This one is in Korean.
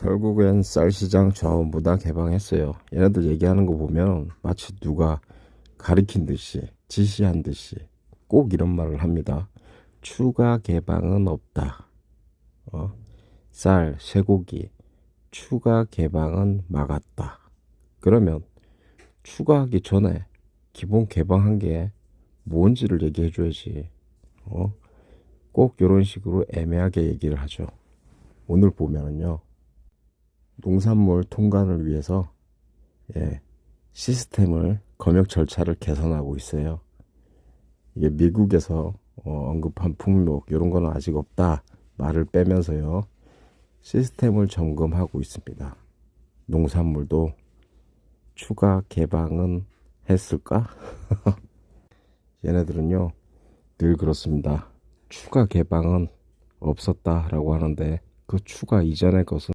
결국엔 쌀시장 전부 다 개방했어요. 얘네들 얘기하는 거 보면 마치 누가 가리킨 듯이 지시한 듯이 꼭 이런 말을 합니다. 추가 개방은 없다. 어? 쌀, 쇠고기 추가 개방은 막았다. 그러면 추가하기 전에 기본 개방한 게 뭔지를 얘기해 줘야지. 어? 꼭 이런 식으로 애매하게 얘기를 하죠. 오늘 보면은요. 농산물 통관을 위해서 예, 시스템을 검역 절차를 개선하고 있어요. 이게 미국에서 어, 언급한 품목 이런 거는 아직 없다 말을 빼면서요. 시스템을 점검하고 있습니다. 농산물도 추가 개방은 했을까? 얘네들은요, 늘 그렇습니다. 추가 개방은 없었다라고 하는데 그 추가 이전의 것은